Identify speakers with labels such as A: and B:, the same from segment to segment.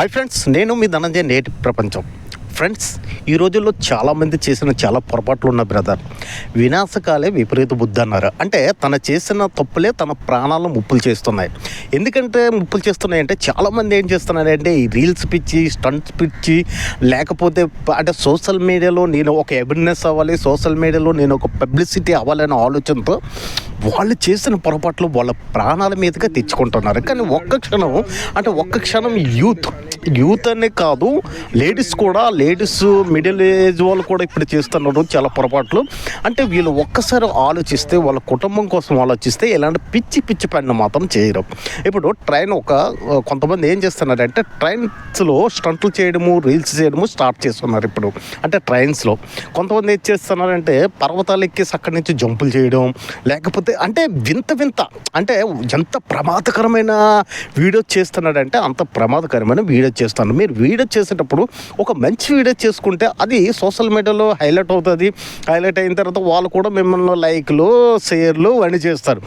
A: Hi friends నేను మీ ధనంజయ నేటి ప్రపంచం. ఫ్రెండ్స్ ఈ రోజుల్లో చాలామంది చేసిన చాలా పొరపాట్లు ఉన్న బ్రదర్ వినాశకాలే విపరీత బుద్ధి అన్నారు. అంటే తన చేసిన తప్పులే తన ప్రాణాలను ముప్పులు చేస్తున్నాయి. ఎందుకంటే ముప్పులు చేస్తున్నాయి అంటే చాలామంది ఏం చేస్తున్నారంటే ఈ రీల్స్ పిచ్చి స్టంట్స్ పిచ్చి లేకపోతే అంటే సోషల్ మీడియాలో నేను ఒక అవేర్నెస్ అవ్వాలి సోషల్ మీడియాలో నేను ఒక పబ్లిసిటీ అవ్వాలనే ఆలోచనతో వాళ్ళు చేసిన పొరపాట్లు వాళ్ళ ప్రాణాల మీదుగా తెచ్చుకుంటున్నారు. కానీ ఒక్క క్షణం అంటే ఒక్క క్షణం యూత్ యూత్ అనే కాదు లేడీస్ కూడా లేడీస్ మిడిల్ ఏజ్ వాళ్ళు కూడా ఇప్పుడు చేస్తున్నారు చాలా పొరపాట్లు. అంటే వీళ్ళు ఒక్కసారి ఆలోచిస్తే వాళ్ళ కుటుంబం కోసం ఆలోచిస్తే ఇలాంటి పిచ్చి పిచ్చి పని మాత్రం చేయరు. ఇప్పుడు ట్రైన్ ఒక కొంతమంది ఏం చేస్తున్నారంటే ట్రైన్స్లో స్టంట్లు చేయడము రీల్స్ చేయడము స్టార్ట్ చేస్తున్నారు ఇప్పుడు. అంటే ట్రైన్స్లో. కొంతమంది ఏం చేస్తున్నారంటే పర్వతాలు ఎక్కేసి అక్కడి నుంచి జంపులు చేయడం లేకపోతే అంటే వింత వింత అంటే ఎంత ప్రమాదకరమైన వీడియో చేస్తున్నాడంటే అంత ప్రమాదకరమైన వీడియో చేస్తాను. మీరు వీడియో చేసేటప్పుడు ఒక మంచి వీడియో చేసుకుంటే అది సోషల్ మీడియాలో హైలైట్ అవుతుంది. హైలైట్ అయిన తర్వాత వాళ్ళు కూడా మిమ్మల్ని లైక్లు షేర్లు అన్నీ చేస్తారు.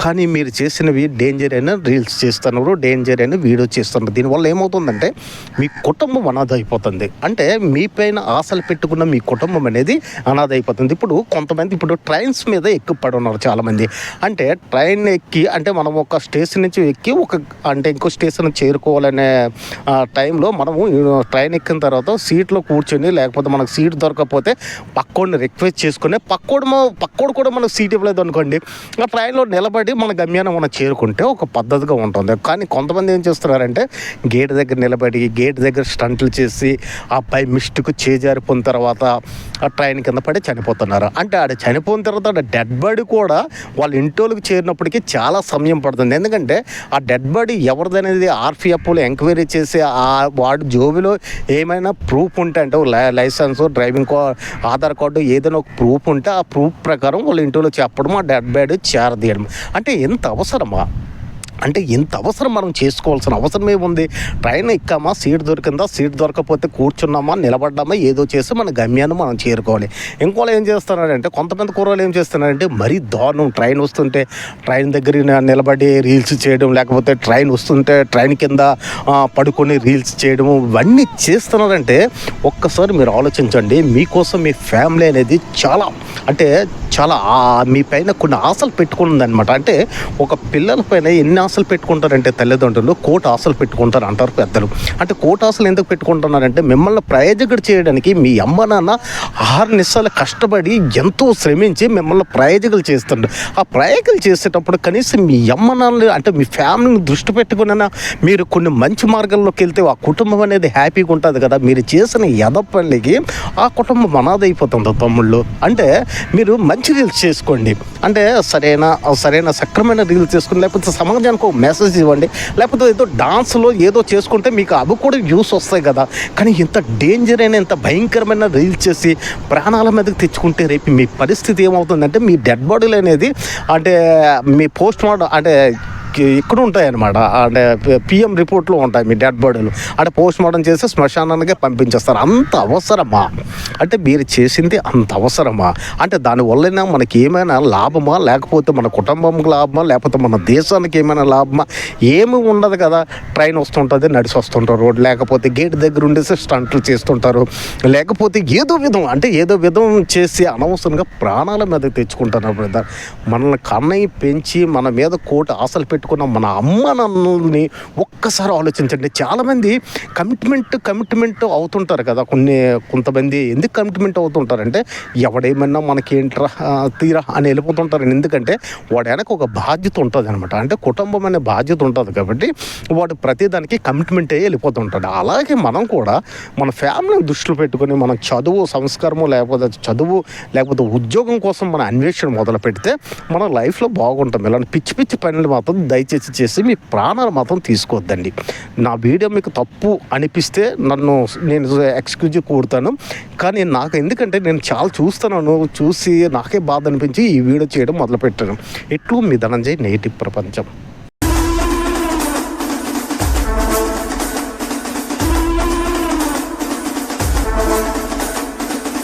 A: కానీ మీరు చేసినవి డేంజర్ అయిన రీల్స్ చేస్తున్నారు డేంజర్ అయిన వీడియో చేస్తున్నారు దీనివల్ల ఏమవుతుందంటే మీ కుటుంబం అనాథ అయిపోతుంది. అంటే మీ పైన ఆశలు పెట్టుకున్న మీ కుటుంబం అనేది అనాథ అయిపోతుంది. ఇప్పుడు కొంతమంది ఇప్పుడు ట్రైన్స్ మీద ఎక్కి పడి ఉన్నారు చాలామంది. అంటే ట్రైన్ ఎక్కి అంటే మనం ఒక స్టేషన్ నుంచి ఎక్కి ఒక అంటే ఇంకో స్టేషన్ చేరుకోవాలనే టైంలో మనము ట్రైన్ ఎక్కిన తర్వాత సీట్లో కూర్చొని లేకపోతే మనకు సీట్ దొరకకపోతే పక్కోడిని రిక్వెస్ట్ చేసుకుని పక్కోడు పక్కోడు కూడా మనకు సీట్ ఇవ్వలేదు అనుకోండి. ఆ ట్రైన్లో నిలబడి మన గమ్యాన్ని మనం చేరుకుంటే ఒక పద్ధతిగా ఉంటుంది. కానీ కొంతమంది ఏం చేస్తున్నారంటే గేట్ దగ్గర నిలబడి గేట్ దగ్గర స్టంట్లు చేసి ఆ పై మిస్టుకు చేజారిపోయిన తర్వాత ఆ ట్రైన్ కింద పడి చనిపోతున్నారు. అంటే ఆడ చనిపోయిన తర్వాత డెడ్ బాడీ కూడా వాళ్ళ ఇంటోళ్ళకి చేరినప్పటికీ చాలా సమయం పడుతుంది. ఎందుకంటే ఆ డెడ్ బాడీ ఎవరిదనేది ఆర్పిఎఫ్లో ఎంక్వైరీ చేసి ఆ వాడు జోబిలో ఏమైనా ప్రూఫ్ ఉంటే అంటే లై- లైసెన్స్ డ్రైవింగ్ కా ఆధార్ కార్డు ఏదైనా ఒక ప్రూఫ్ ఉంటే ఆ ప్రూఫ్ ప్రకారం వాళ్ళ ఇంటోళ్ళు చెప్పడం ఆ డెడ్ బాడీ చేరదీయడం అంటే ఎంత అవసరమా? అంటే ఇంత అవసరం మనం చేసుకోవాల్సిన అవసరం ఉంది. ట్రైన్ ఎక్కామా? సీట్ దొరికిందా? సీట్ దొరకకపోతే కూర్చున్నామా? నిలబడ్డామా? ఏదో చేసి మన గమ్యాన్ని మనం చేరుకోవాలి. ఇంకోళ్ళు ఏం చేస్తున్నారంటే కొంతమంది కూరలు ఏం చేస్తున్నారంటే మరీ దారుణం. ట్రైన్ వస్తుంటే ట్రైన్ దగ్గర నిలబడి రీల్స్ చేయడం లేకపోతే ట్రైన్ వస్తుంటే ట్రైన్ కింద పడుకొని రీల్స్ చేయడం ఇవన్నీ చేస్తున్నారంటే ఒక్కసారి మీరు ఆలోచించండి. మీకోసం మీ ఫ్యామిలీ అనేది చాలా అంటే చాలా మీ పైన కొన్ని ఆశలు పెట్టుకుందనమాట అంటే ఒక పిల్లల పైన ఎన్ని ఆశలు పెట్టుకుంటారంటే తల్లిదండ్రులు కోటి ఆశలు పెట్టుకుంటారు అంటారు పెద్దలు. అంటే కోటి ఆశలు ఎందుకు పెట్టుకుంటున్నారంటే మిమ్మల్ని ప్రయోజకుడు చేయడానికి మీ అమ్మ నాన్న ఆరు నిమిషాలు కష్టపడి ఎంతో శ్రమించి మిమ్మల్ని ప్రయోజకులు చేస్తుండ్రు. ఆ ప్రయోగాలు చేసేటప్పుడు కనీసం మీ అమ్మ నాన్న అంటే మీ ఫ్యామిలీని దృష్టి పెట్టుకున్న మీరు కొన్ని మంచి మార్గంలోకి వెళ్తే ఆ కుటుంబం అనేది హ్యాపీగా ఉంటుంది కదా. మీరు చేసిన ఎద పనికి ఆ కుటుంబం అనాథ అయిపోతుంది తమ్ముళ్ళు. అంటే మీరు మంచి రీల్స్ చేసుకోండి. అంటే సరైన సరైన సక్రమైన రీల్స్ చేసుకోండి లేకపోతే సమాజానికి ఒక మెసేజ్ ఇవ్వండి. లేకపోతే ఏదో డాన్స్లో ఏదో చేసుకుంటే మీకు అవి కూడా యూస్ వస్తాయి కదా. కానీ ఇంత డేంజర్ అయిన ఇంత భయంకరమైన రీల్స్ చేసి ప్రాణాల మీదకి తెచ్చుకుంటే రేపు మీ పరిస్థితి ఏమవుతుందంటే మీ డెడ్ బాడీలు అనేది అంటే మీ పోస్ట్ మార్టం అంటే ఇక్కడ ఉంటాయి అనమాట అంటే పిఎం రిపోర్ట్లో ఉంటాయి మీ డెడ్ బాడీలు అంటే పోస్ట్ మార్టం చేసి శ్మశానానికి పంపించేస్తారు. అంత అవసరమా? అంటే మీరు చేసింది అంత అవసరమా? అంటే దానివల్ల మనకి ఏమైనా లాభమా? లేకపోతే మన కుటుంబంకి లాభమా? లేకపోతే మన దేశానికి ఏమైనా లాభమా? ఏమి ఉండదు కదా. ట్రైన్ వస్తుంటుంది నడిచి వస్తుంటారు. రోడ్ లేకపోతే గేట్ దగ్గర ఉండేసి స్టంట్లు చేస్తుంటారు. లేకపోతే ఏదో విధం అంటే ఏదో విధం చేసి అనవసరంగా ప్రాణాల మీద తెచ్చుకుంటారు బ్రదర్. మనల్ని కన్నయ్య పెంచి మన మీద కోట ఆశలు పెట్టుకున్న మన అమ్మ నాన్నల్ని ఒక్కసారి ఆలోచించండి. చాలామంది కమిట్మెంట్ కమిట్మెంట్ అవుతుంటారు కదా. కొన్ని కొంతమంది ఎందుకు కమిట్మెంట్ అవుతుంటారంటే ఎవడేమన్నా మనకేంట్రా తీరా అని వెళ్ళిపోతుంటారు ఎందుకంటే వాడు వెనక ఒక బాధ్యత ఉంటుంది అనమాట అంటే కుటుంబం అనే బాధ్యత ఉంటుంది కాబట్టి వాడు ప్రతిదానికి కమిట్మెంట్ అయ్యి వెళ్ళిపోతుంటాడు. అలాగే మనం కూడా మన ఫ్యామిలీని దృష్టిలో పెట్టుకొని మనం చదువు సంస్కారము లేకపోతే చదువు లేకపోతే ఉద్యోగం కోసం మన అన్వేషణ మొదలు పెడితే మన లైఫ్లో బాగుంటాం. ఇలాంటి పిచ్చి పిచ్చి పనులు మాత్రం దయచేసి చేసి మీ ప్రాణాలు మాత్రం తీసుకోవద్దండి. నా వీడియో మీకు తప్పు అనిపిస్తే నన్ను నేను ఎక్స్క్యూజ్ కోరుతాను కానీ నాకు ఎందుకంటే నేను చాలా చూస్తున్నాను చూసి నాకే బాధ అనిపించి ఈ వీడియో చేయడం మొదలుపెట్టాను. ఎట్లు మీ ధనంజయ్ నేటి ప్రపంచం.